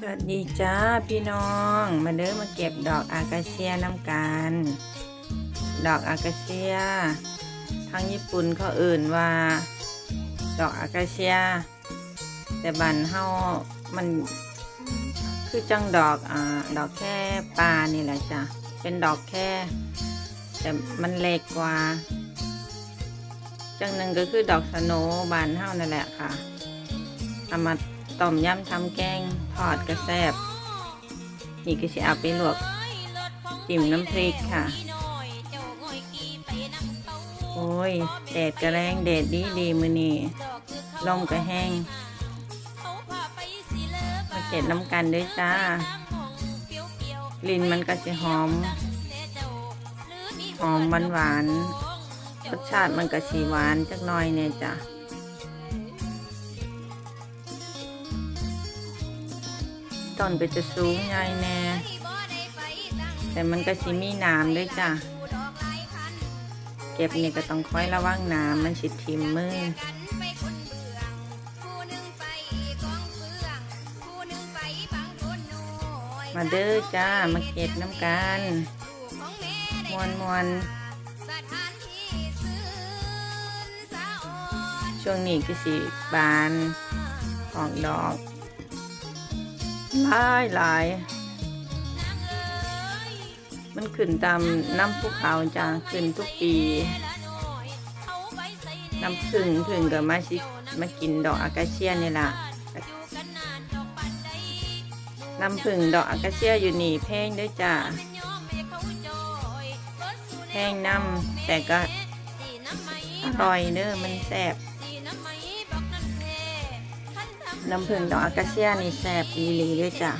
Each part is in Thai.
สวัสดีจ้าพี่น้อง มาเด้อมาเก็บดอกอากาเซียน้ำกัน ดอกอากาเซีย ทางญี่ปุ่นเขาเอื่นว่า ดอกอากาเซีย แต่บันเฮามันคือจังดอกอ่าดอกแค่ปลานี่แหละจ้ะเป็นดอกแค่ แต่มันเล็กกว่า จังหนึ่งก็คือดอกสโนบานเฮานั่นแหละค่ะ เอามาต้มยำทำแกงทอดกระแซบนี่ก็สิเอาไปลวกจิ้มน้ำพริกค่ะ โอ้ยแดดกระแรงแดดดีดีมือนี่ลมก็แห้งมาเก็บน้ำกันด้วยจ้า ลิ้นมันก็สิหอม หอมหวานหวานรสชาติมันก็สีหวานจักหน่อยเนี่ยจ้ะ ต้นก็จะสูงใหญ่แน่แต่มันก็สิมีน้ำด้วยจ้ะ เก็บนี่ก็ต้องคอยระวังน้ำมันสิทิมมือมาเด้อจ้า มาเก็บน้ำกันมวนมวนช่วงนี้ก็สิบานออกดอก หลายหลาย มันขึ้นตามน้ำภูเขาจ้าขึ้นทุกปี น้ำผึ้งผึ้งกับมาชิมากินดอกอากาเซียนี่ละน้ำผึ้งดอกอากาเซียอยู่นี่แพงด้วยจ้าแพงน้ำแต่ก็อร่อยเด้อมันแซ่บ น้ำผึ้งดอกอากาเซียนี่แซ่บอีหลีด้วยจ้า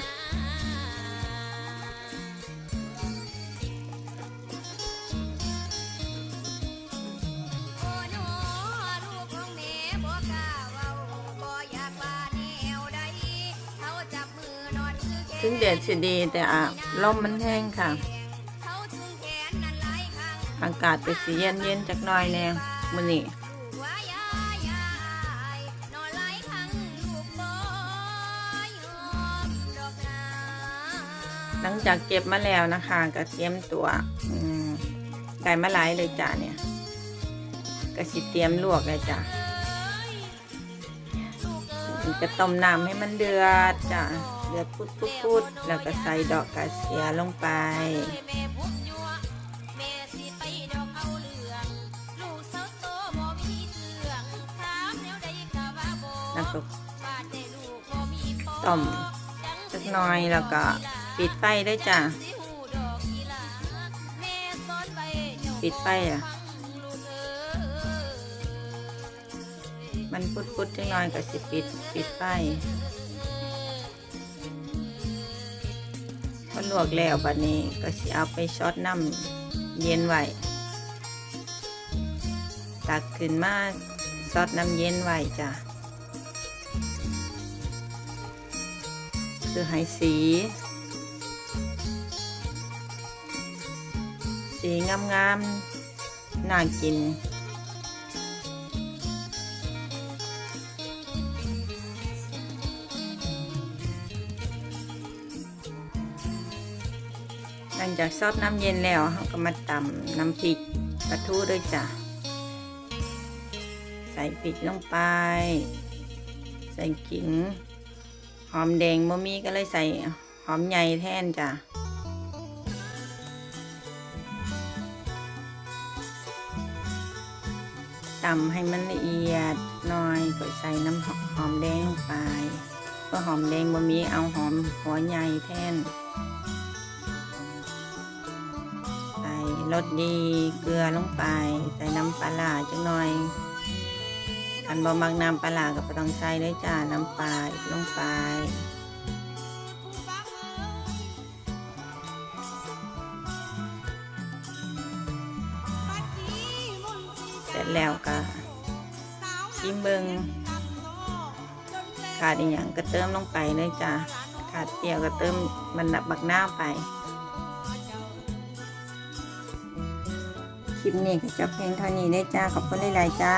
ถึงแดดสิดีแต่อะลมมันแห้งค่ะ อากาศก็สีเย็นเย็นจักหน่อยแน่มื้อนี้ หลังจากเก็บมาแล้วนะคะก็เตรียมตัวได้มาหลายเลยจ้ะเนี่ยก็สิเตรียมลวกเลยจ้ะจะต้มน้ำให้มันเดือดจ้ะเดือดพุดพุดพุดแล้วก็ใส่ดอกกระเสียลงไปแล้วก็ต้มสักหน่อยแล้วก็ ปิดไฟได้จ้ะ ปิดไฟอะ มันพุดพุดๆจังหน่อยก็สิปิด ปิดไฟพอลวกแล้วบัดนี้ก็สิเอาไปช็อตน้ำเย็นไว้ ตักขึ้นมาซอสน้ำเย็นไว้จ้ะคือให้สี สีงามๆ น่ากิน หลังจากซอสน้ำเย็นแล้วเราก็มาตำน้ำพริกปลาทูด้วยจ้ะ ใส่พริกลงไป ใส่ขิง หอมแดงบ่มีก็เลยใส่หอมใหญ่แทนจ้ะ ตำให้มันละเอียดหน่อยก็ใส่น้ำหอมแดงลงไปก็หอมแดงบ่มีเอาหอมหัวใหญ่แทนใส่รสดีเกลือลงไป ใส่น้ำปลาร้าจังหน่อยอันบ่มักน้ำปลาร้าก็บ่ต้องใส่ด้วยจ้าน้ำปลาอีกลงไป ร็จแล้วก็ชิมเบิงขาดอีกอย่างก็เติมลงไปเลยจ้าขาดเปรี้ยวก็เติมมันดับบักหน้าไป คลิปนี้ก็จะเพียงเท่านี้ได้จ้า ขอบคุณหลายๆจ้า